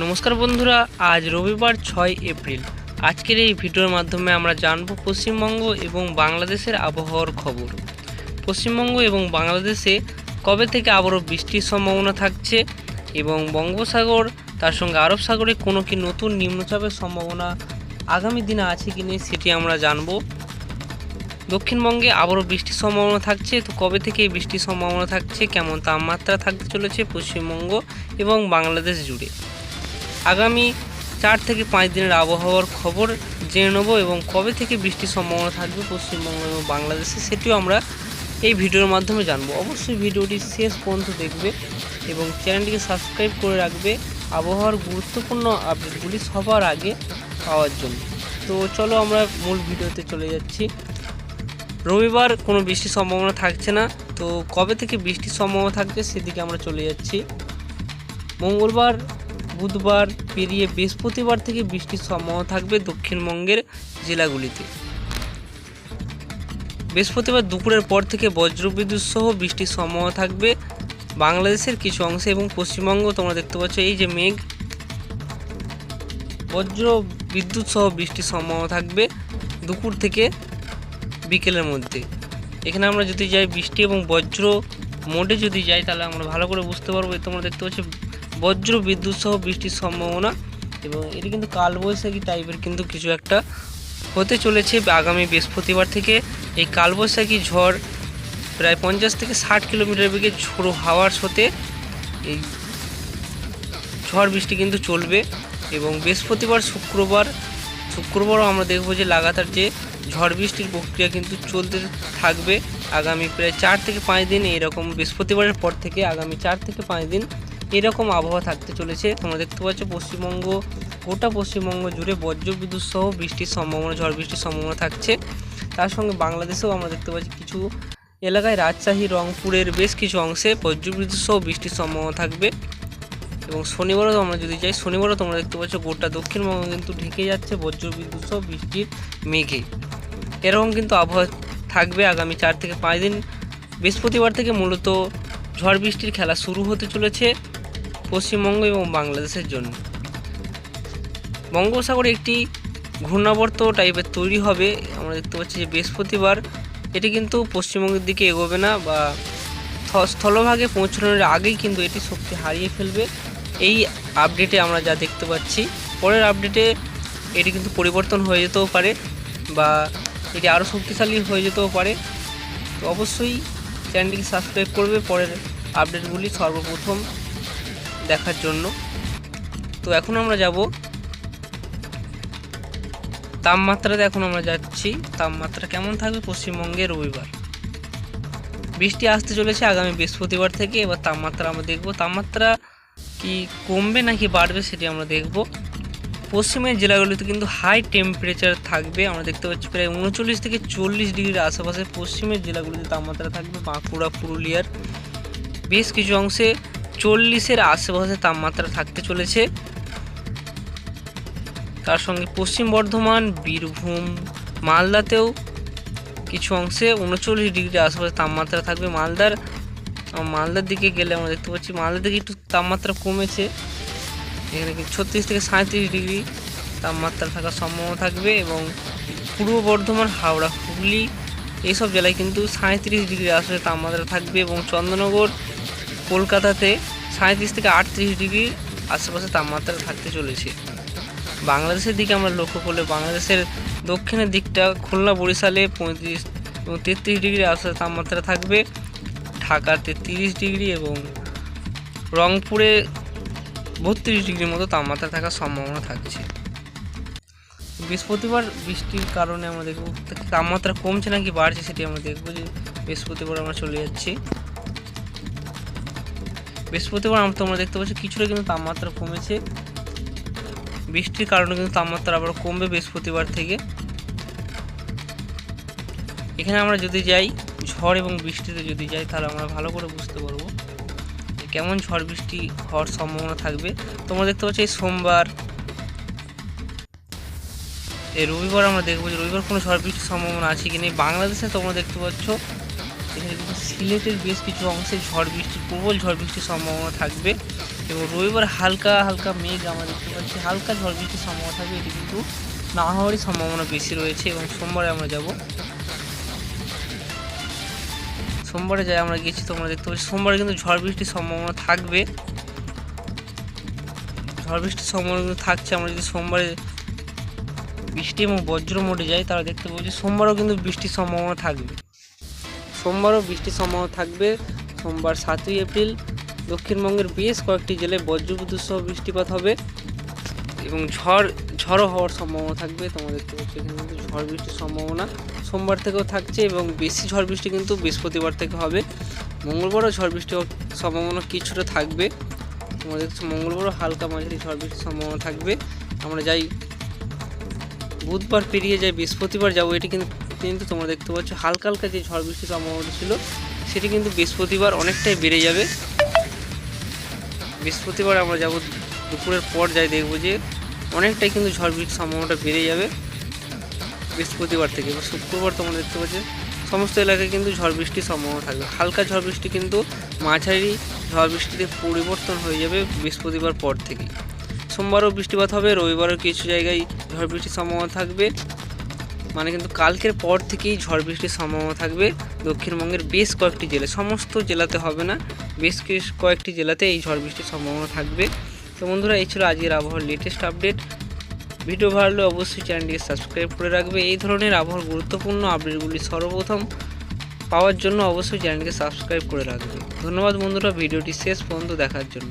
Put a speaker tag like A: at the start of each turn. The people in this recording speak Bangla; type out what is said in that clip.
A: নমস্কার বন্ধুরা, আজ রবিবার ছয় এপ্রিল। আজকের এই ভিডিওর মাধ্যমে আমরা জানব পশ্চিমবঙ্গ এবং বাংলাদেশের আবহাওয়ার খবর। পশ্চিমবঙ্গ এবং বাংলাদেশে কবে থেকে আবারও বৃষ্টির সম্ভাবনা থাকছে এবং বঙ্গোপসাগর, তার সঙ্গে আরব সাগরে কোনো কি নতুন নিম্নচাপের সম্ভাবনা আগামী দিনে আছে কি নেই সেটি আমরা জানব। দক্ষিণবঙ্গে আবারও বৃষ্টির সম্ভাবনা থাকছে, তো কবে থেকে এই বৃষ্টির সম্ভাবনা থাকছে, কেমন তাপমাত্রা থাকতে চলেছে পশ্চিমবঙ্গ এবং বাংলাদেশ জুড়ে? আগামী চার থেকে পাঁচ দিনের আবহাওয়ার খবর জেনে নেব এবং কবে থেকে বৃষ্টির সম্ভাবনা থাকবে পশ্চিমবঙ্গ এবং বাংলাদেশে সেটিও আমরা এই ভিডিওর মাধ্যমে জানব। অবশ্যই ভিডিওটি শেষ পর্যন্ত দেখবে এবং চ্যানেলটিকে সাবস্ক্রাইব করে রাখবে আবহাওয়ার গুরুত্বপূর্ণ আপডেটগুলি সবার আগে পাওয়ার জন্য। তো চলো আমরা মূল ভিডিওতে চলে যাচ্ছি। রবিবার কোনো বৃষ্টির সম্ভাবনা থাকছে না। তো কবে থেকে বৃষ্টির সম্ভাবনা থাকছে সেদিকে আমরা চলে যাচ্ছি। মঙ্গলবার বুধবার পেরিয়ে বৃহস্পতিবার থেকে বৃষ্টির সম্ভাবনা থাকবে দক্ষিণবঙ্গের জেলাগুলিতে। বৃহস্পতিবার দুপুরের পর থেকে বজ্রবিদ্যুৎ সহ বৃষ্টির সম্ভাবনা থাকবে বাংলাদেশের কিছু অংশে এবং পশ্চিমবঙ্গ তোমরা দেখতে পাচ্ছ এই যে মেঘ। বজ্র বিদ্যুৎ সহ বৃষ্টির সম্ভাবনা থাকবে দুপুর থেকে বিকেলের মধ্যে। এখানে আমরা যদি যাই বৃষ্টি এবং বজ্র মোডে যদি যাই তাহলে আমরা ভালো করে বুঝতে পারব। তোমরা দেখতে পাচ্ছ বজ্র, বিদ্যুৎ সহ বৃষ্টির সম্ভাবনা এবং এটি কিন্তু কালবৈশাখী টাইপের কিন্তু কিছু একটা হতে চলেছে আগামী বৃহস্পতিবার থেকে। এই কালবৈশাখী ঝড় প্রায় পঞ্চাশ থেকে ষাট কিলোমিটার বেগে ঝোড়ো হাওয়ার সাথে এই ঝড় বৃষ্টি কিন্তু চলবে এবং বৃহস্পতিবার, শুক্রবার, শুক্রবারও আমরা দেখব যে লাগাতার যে ঝড় বৃষ্টির প্রক্রিয়া কিন্তু চলতে থাকবে আগামী প্রায় চার থেকে পাঁচ দিন। এরকম বৃহস্পতিবারের পর থেকে আগামী চার থেকে পাঁচ দিন এরকম আবহাওয়া থাকতে চলেছে। তোমরা দেখতে পাচ্ছ পশ্চিমবঙ্গ, গোটা পশ্চিমবঙ্গ জুড়ে বজ্রবিদ্যুৎ সহ বৃষ্টির সম্ভাবনা, ঝড় বৃষ্টির সম্ভাবনা থাকছে। তার সঙ্গে বাংলাদেশেও আমরা দেখতে পাচ্ছি কিছু এলাকায় রাজশাহী, রংপুরের বেশ কিছু অংশে বজ্রবিদ্যুৎ সহ বৃষ্টির সম্ভাবনা থাকবে। এবং শনিবারও আমরা যদি যাই, শনিবারও তোমরা দেখতে পাচ্ছ গোটা দক্ষিণবঙ্গ কিন্তু ঢেকে যাচ্ছে বজ্রবিদ্যুৎ সহ বৃষ্টির মেঘে। এরকম কিন্তু আবহাওয়া থাকবে আগামী চার থেকে পাঁচ দিন। বৃহস্পতিবার থেকে মূলত ঝড় বৃষ্টির খেলা শুরু হতে চলেছে। পশ্চিমবঙ্গ এবং বাংলাদেশের জন্য। বঙ্গোপসাগরে একটি ঘূর্ণাবর্ত টাইপের তৈরি হবে। আমরা দেখতে পাচ্ছি যে বৃহস্পতিবার এটি কিন্তু পশ্চিমবঙ্গের দিকে এগোবে না বা স্থলভাগে পৌঁছানোর আগেই কিন্তু এটি শক্তি হারিয়ে ফেলবে। এই আপডেটে আমরা যা দেখতে পাচ্ছি, পরের আপডেটে এটি কিন্তু পরিবর্তন হয়ে যেতেও পারে বা এটি আরও শক্তিশালী হয়ে যেতেও পারে। তো অবশ্যই চ্যানেলটিকে সাবস্ক্রাইব করবে। পরের আপডেটগুলি সর্বপ্রথম দেখার জন্য। তো এখন আমরা যাব তাপমাত্রাতে, এখন আমরা যাচ্ছি। তাপমাত্রা কেমন থাকবে পশ্চিমবঙ্গে রবিবার? বৃষ্টি আসতে চলেছে আগামী বৃহস্পতিবার থেকে। এবার তাপমাত্রা আমরা দেখব। তাপমাত্রা কি কমবে নাকি বাড়বে সেটি আমরা দেখব। পশ্চিমের জেলাগুলিতে কিন্তু হাই টেম্পারেচার থাকবে। আমরা দেখতে পাচ্ছি প্রায় উনচল্লিশ থেকে চল্লিশ ডিগ্রির আশেপাশে পশ্চিমের জেলাগুলিতে তাপমাত্রা থাকবে। বাঁকুড়া, পুরুলিয়ার বেশ কিছু অংশে চল্লিশের আশেপাশে তাপমাত্রা থাকতে চলেছে। তার সঙ্গে পশ্চিম বর্ধমান, বীরভূম, মালদাতেও কিছু অংশে উনচল্লিশ ডিগ্রি আশেপাশে তাপমাত্রা থাকবে। মালদার মালদার দিকে গেলে আমরা দেখতে পাচ্ছি, মালদার দিকে একটু তাপমাত্রা কমেছে। এখানে ছত্রিশ থেকে সাঁত্রিশ ডিগ্রি তাপমাত্রা থাকার সম্ভাবনা থাকবে এবং পূর্ব বর্ধমান, হাওড়া, হুগলি এইসব জেলায় কিন্তু সাঁত্রিশ ডিগ্রি আশেপাশে তাপমাত্রা থাকবে এবং চন্দ্রনগর, কলকাতাতে সাঁত্রিশ থেকে আটত্রিশ ডিগ্রি আশেপাশে তাপমাত্রা থাকতে চলেছে। বাংলাদেশের দিকে আমরা লক্ষ্য করলে বাংলাদেশের দক্ষিণের দিকটা খুলনা, বরিশালে পঁয়ত্রিশ এবং তেত্রিশ ডিগ্রি আশেপাশে তাপমাত্রা থাকবে। ঢাকাতে তিরিশ ডিগ্রি এবং রংপুরে বত্রিশ ডিগ্রির মতো তাপমাত্রা থাকার সম্ভাবনা থাকছে। বৃহস্পতিবার বৃষ্টির কারণে আমরা দেখব তাপমাত্রা কমছে নাকি বাড়ছে সেটি আমরা দেখব যে বৃহস্পতিবার আমরা চলে যাচ্ছি। বৃহস্পতিবার আমরা তোমরা দেখতে পাচ্ছি কিছুটা কিন্তু তাপমাত্রা কমেছে। বৃষ্টির কারণে কিন্তু তাপমাত্রা আবার কমবে বৃহস্পতিবার থেকে। এখানে আমরা যদি যাই, ঝড় এবং বৃষ্টিতে যদি যাই, তাহলে আমরা ভালো করে বুঝতে পারব কেমন ঝড় বৃষ্টি হওয়ার সম্ভাবনা থাকবে। তোমরা দেখতে পাচ্ছ এই সোমবার, এই রবিবার আমরা দেখব যে রবিবার কোনো ঝড় বৃষ্টির সম্ভাবনা আছে কি নেই। বাংলাদেশে তোমরা দেখতে পাচ্ছ এখানে সিলেটের বেশ কিছু অংশে ঝড় বৃষ্টি, প্রবল ঝড় বৃষ্টির সম্ভাবনা থাকবে এবং রবিবার হালকা হালকা মেঘ আমরা দেখতে পাচ্ছি। হালকা ঝড় বৃষ্টির সম্ভাবনা থাকবে, এটি কিন্তু না হওয়ারই সম্ভাবনা বেশি রয়েছে এবং সোমবারে আমরা যাব। সোমবারে যাই, আমরা গেছি, তোমরা দেখতে পাচ্ছি। সোমবারে কিন্তু ঝড় বৃষ্টির সম্ভাবনা থাকবে। ঝড় বৃষ্টির সম্ভাবনা কিন্তু থাকছে। আমরা যদি সোমবারে বৃষ্টি এবং বজ্র মোডে যাই তারা দেখতে পাচ্ছি সোমবারও কিন্তু বৃষ্টির সম্ভাবনা থাকবে। সোমবারও বৃষ্টির সম্ভাবনা থাকবে। সোমবার সাতই এপ্রিল দক্ষিণবঙ্গের বেশ কয়েকটি জেলায় বজ্রবিদ্যুৎ সহ বৃষ্টিপাত হবে এবং ঝড়, ঝড়ও হওয়ার সম্ভাবনা থাকবে। তোমরা দেখতে এখানে কিন্তু ঝড় বৃষ্টির সম্ভাবনা সোমবার থেকেও থাকছে এবং বেশি ঝড় বৃষ্টি কিন্তু বৃহস্পতিবার থেকে হবে। মঙ্গলবারও ঝড় বৃষ্টি সম্ভাবনা কিছুটা থাকবে। তোমরা দেখছ মঙ্গলবারও হালকা মাঝারি ঝড় বৃষ্টির সম্ভাবনা থাকবে। আমরা যাই, বুধবার পেরিয়ে যাই বৃহস্পতিবার যাব, এটি কিন্তু কিন্তু তোমরা দেখতে পাচ্ছ, হালকা হালকা যে ঝড় বৃষ্টির সম্ভাবনা ছিল, সেটি কিন্তু বৃহস্পতিবার অনেকটাই বেড়ে যাবে। বৃহস্পতিবার আমরা যাব দুপুরের পর যাই দেখব যে অনেকটাই কিন্তু ঝড় বৃষ্টির সম্ভাবনাটা বেড়ে যাবে বৃহস্পতিবার থেকে। এবার শুক্রবার তোমরা দেখতে পাচ্ছ, সমস্ত এলাকায় কিন্তু ঝড় বৃষ্টির সম্ভাবনা থাকবে। হালকা ঝড় বৃষ্টি কিন্তু মাঝারি ঝড় বৃষ্টিতে পরিবর্তন হয়ে যাবে বৃহস্পতিবার পর থেকে। সোমবারও বৃষ্টিপাত হবে, রবিবারও কিছু জায়গায় ঝড় বৃষ্টির সম্ভাবনা থাকবে। মানে কিন্তু কালকের পর থেকেই ঝড় বৃষ্টির সম্ভাবনা থাকবে। দক্ষিণবঙ্গের বেশ কয়েকটি জেলা, সমস্ত জেলাতে হবে না। বেশ কয়েকটি জেলাতে এই ঝড় বৃষ্টির সম্ভাবনা থাকবে। তো বন্ধুরা, এই ছিল আজকের আবহাওয়ার লেটেস্ট আপডেট ভিডিও ভালো লাগলে অবশ্যই চ্যানেলটিকে সাবস্ক্রাইব করে রাখবে। এই ধরনের আবহাওয়ার গুরুত্বপূর্ণ আপডেটগুলি সর্বপ্রথম পাওয়ার জন্য অবশ্যই চ্যানেলটিকে সাবস্ক্রাইব করে রাখবে। ধন্যবাদ বন্ধুরা ভিডিওটি শেষ পর্যন্ত দেখার জন্য।